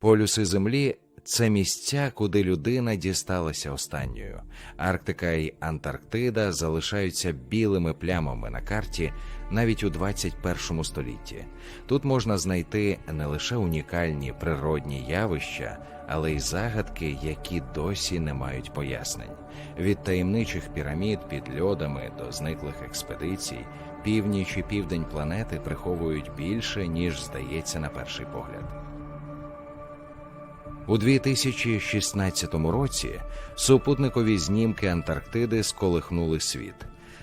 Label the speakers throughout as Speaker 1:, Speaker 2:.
Speaker 1: Полюси Землі це місця, куди людина дісталася останньою. Арктика і Антарктида залишаються білими плямами на карті навіть у 21 столітті. Тут можна знайти не лише унікальні природні явища, але й загадки, які досі не мають пояснень. Від таємничих пірамід під льодами до зниклих експедицій, північ і південь планети приховують більше, ніж здається на перший погляд. У 2016 році супутникові знімки Антарктиди сколихнули світ.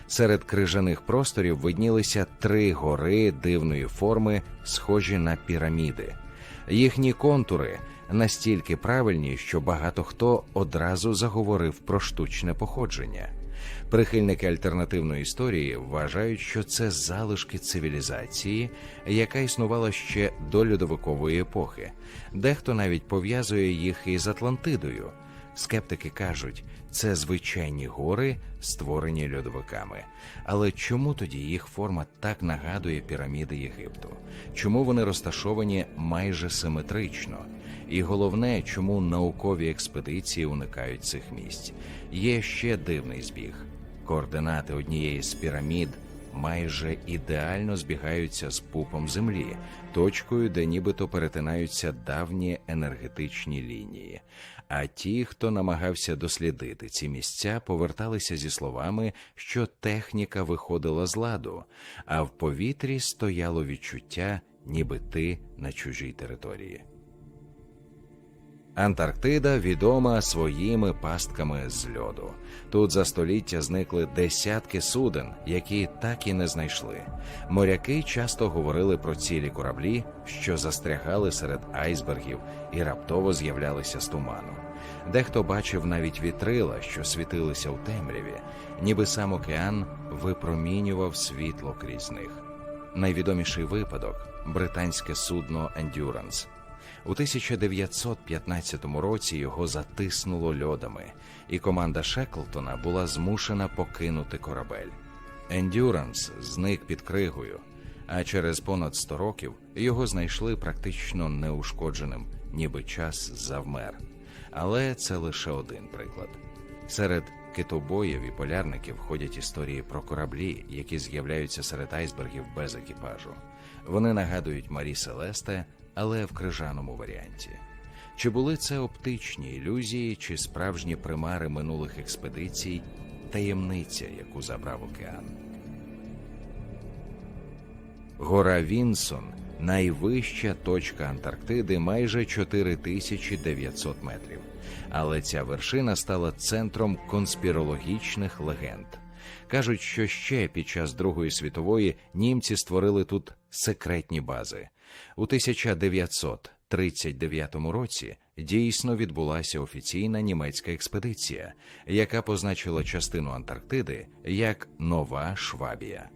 Speaker 1: Серед крижаних просторів виднілися три гори дивної форми, схожі на піраміди. Їхні контури настільки правильні, що багато хто одразу заговорив про штучне походження. Прихильники альтернативної історії вважають, що це залишки цивілізації, яка існувала ще до льодовикової епохи. Дехто навіть пов'язує їх із Атлантидою. Скептики кажуть, це звичайні гори, створені льодовиками. Але чому тоді їх форма так нагадує піраміди Єгипту? Чому вони розташовані майже симетрично? І головне, чому наукові експедиції уникають цих місць? Є ще дивний збіг. Координати однієї з пірамід майже ідеально збігаються з пупом землі, точкою, де нібито перетинаються давні енергетичні лінії. А ті, хто намагався дослідити ці місця, поверталися зі словами, що техніка виходила з ладу, а в повітрі стояло відчуття, ніби ти на чужій території. Антарктида відома своїми пастками з льоду. Тут за століття зникли десятки суден, які так і не знайшли. Моряки часто говорили про цілі кораблі, що застрягали серед айсбергів і раптово з'являлися з туману. Дехто бачив навіть вітрила, що світилися у темряві, ніби сам океан випромінював світло крізь них. Найвідоміший випадок британське судно Endurance. У 1915 році його затиснуло льодами, і команда Шеклтона була змушена покинути корабель. Ендюранс зник під кригою, а через понад 100 років його знайшли практично неушкодженим, ніби час завмер. Але це лише один приклад. Серед китобоїв і полярників ходять історії про кораблі, які з'являються серед айсбергів без екіпажу. Вони нагадують Марі Селесте, але в крижаному варіанті. Чи були це оптичні ілюзії, чи справжні примари минулих експедицій, таємниця, яку забрав океан? Гора Вінсон найвища точка Антарктиди майже 4900 метрів. Але ця вершина стала центром конспірологічних легенд. Кажуть, що ще під час Другої світової німці створили тут секретні бази. У 1939 році дійсно відбулася офіційна німецька експедиція, яка позначила частину Антарктиди як Нова Швабія.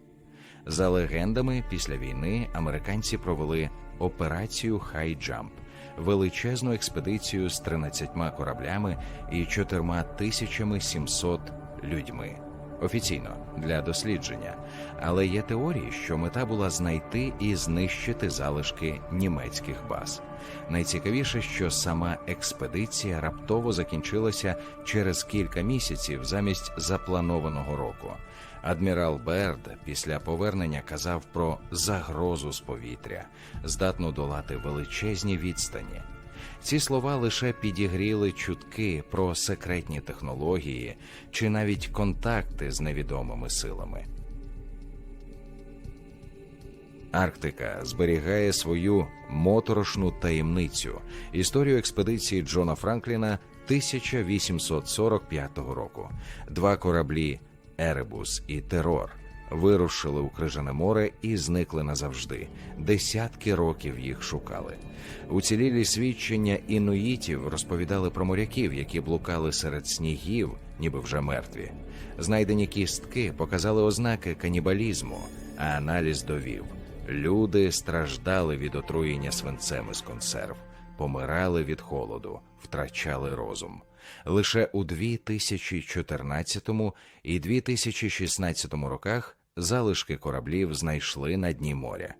Speaker 1: За легендами, після війни американці провели операцію Хайджамп, величезну експедицію з 13 кораблями і 4700 людьми офіційно для дослідження, але є теорії, що мета була знайти і знищити залишки німецьких баз. Найцікавіше, що сама експедиція раптово закінчилася через кілька місяців замість запланованого року. Адмірал Берд після повернення казав про загрозу з повітря, здатну долати величезні відстані. Ці слова лише підігріли чутки про секретні технології чи навіть контакти з невідомими силами. Арктика зберігає свою моторошну таємницю історію експедиції Джона Франкліна 1845 року. Два кораблі Еребус і Терор вирушили у Крижане море і зникли назавжди. Десятки років їх шукали. Уцілілі свідчення інуїтів розповідали про моряків, які блукали серед снігів, ніби вже мертві. Знайдені кістки показали ознаки канібалізму, а аналіз довів. Люди страждали від отруєння свинцем із консерв, помирали від холоду, втрачали розум. Лише у 2014 і 2016 роках залишки кораблів знайшли на дні моря.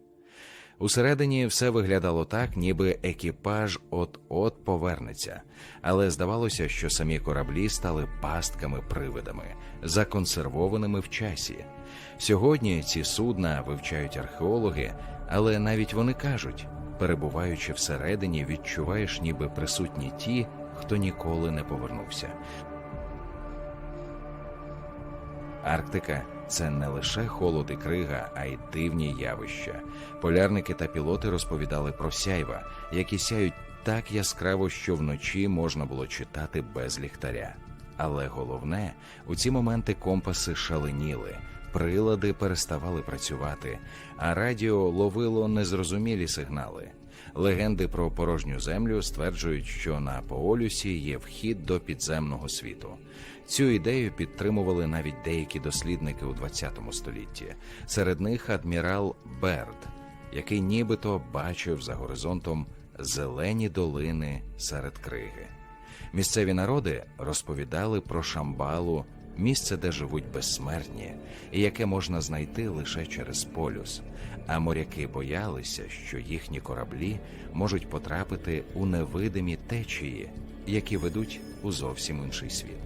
Speaker 1: Усередині все виглядало так, ніби екіпаж от-от повернеться, але здавалося, що самі кораблі стали пастками-привидами, законсервованими в часі. Сьогодні ці судна вивчають археологи, але навіть вони кажуть, перебуваючи всередині, відчуваєш, ніби присутні ті, хто ніколи не повернувся. Арктика це не лише холод і крига, а й дивні явища. Полярники та пілоти розповідали про сяйва, які сяють так яскраво, що вночі можна було читати без ліхтаря. Але головне, у ці моменти компаси шаленіли, прилади переставали працювати, а радіо ловило незрозумілі сигнали. Легенди про порожню землю стверджують, що на Поолюсі є вхід до підземного світу. Цю ідею підтримували навіть деякі дослідники у ХХ столітті. Серед них адмірал Берд, який нібито бачив за горизонтом зелені долини серед криги. Місцеві народи розповідали про Шамбалу, місце, де живуть безсмертні, і яке можна знайти лише через полюс. А моряки боялися, що їхні кораблі можуть потрапити у невидимі течії, які ведуть у зовсім інший світ.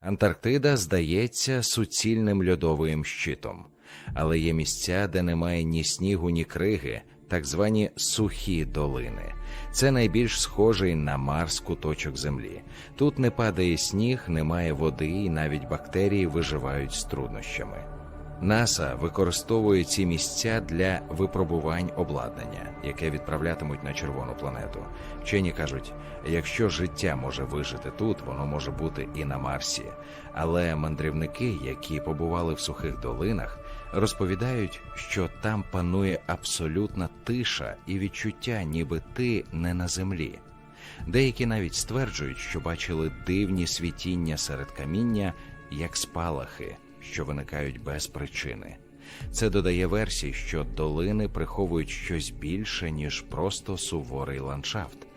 Speaker 1: Антарктида здається суцільним льодовим щитом, але є місця, де немає ні снігу, ні криги, так звані сухі долини. Це найбільш схожий на Марс куточок землі. Тут не падає сніг, немає води, і навіть бактерії виживають з труднощами. НАСА використовує ці місця для випробувань обладнання, яке відправлятимуть на червону планету. Вчені кажуть, якщо життя може вижити тут, воно може бути і на Марсі. Але мандрівники, які побували в сухих долинах, розповідають, що там панує абсолютна тиша і відчуття, ніби ти не на землі. Деякі навіть стверджують, що бачили дивні світіння серед каміння, як спалахи що виникають без причини. Це додає версій, що долини приховують щось більше, ніж просто суворий ландшафт.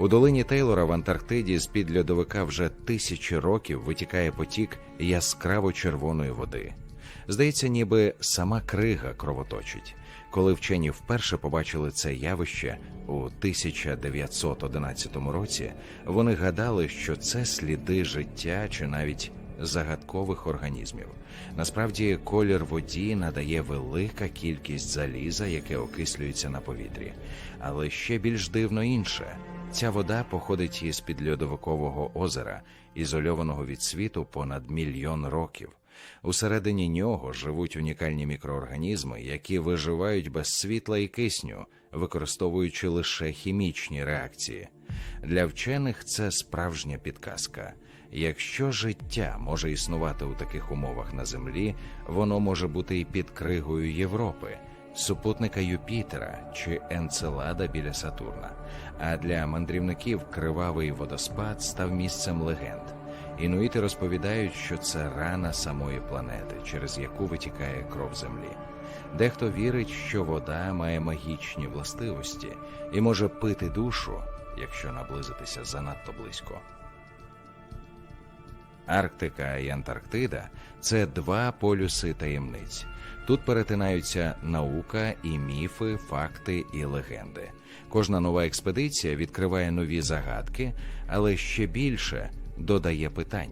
Speaker 1: У долині Тейлора в Антарктиді з під льодовика вже тисячі років витікає потік яскраво червоної води. Здається, ніби сама крига кровоточить. Коли вчені вперше побачили це явище у 1911 році, вони гадали, що це сліди життя чи навіть загадкових організмів. Насправді, колір воді надає велика кількість заліза, яке окислюється на повітрі. Але ще більш дивно інше. Ця вода походить із під льодовикового озера, ізольованого від світу понад мільйон років. Усередині нього живуть унікальні мікроорганізми, які виживають без світла і кисню, використовуючи лише хімічні реакції. Для вчених це справжня підказка. Якщо життя може існувати у таких умовах на Землі, воно може бути і під кригою Європи, супутника Юпітера чи Енцелада біля Сатурна. А для мандрівників кривавий водоспад став місцем легенд. Інуїти розповідають, що це рана самої планети, через яку витікає кров землі. Дехто вірить, що вода має магічні властивості і може пити душу, якщо наблизитися занадто близько. Арктика і Антарктида це два полюси таємниць. Тут перетинаються наука і міфи, факти і легенди. Кожна нова експедиція відкриває нові загадки, але ще більше додає питань.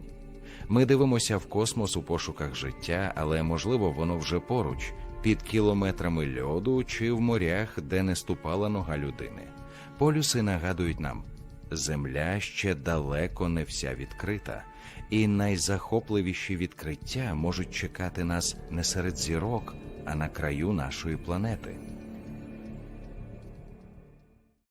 Speaker 1: Ми дивимося в космос у пошуках життя, але можливо воно вже поруч, під кілометрами льоду чи в морях, де не ступала нога людини. Полюси нагадують нам, земля ще далеко не вся відкрита і найзахопливіші відкриття можуть чекати нас не серед зірок, а на краю нашої планети.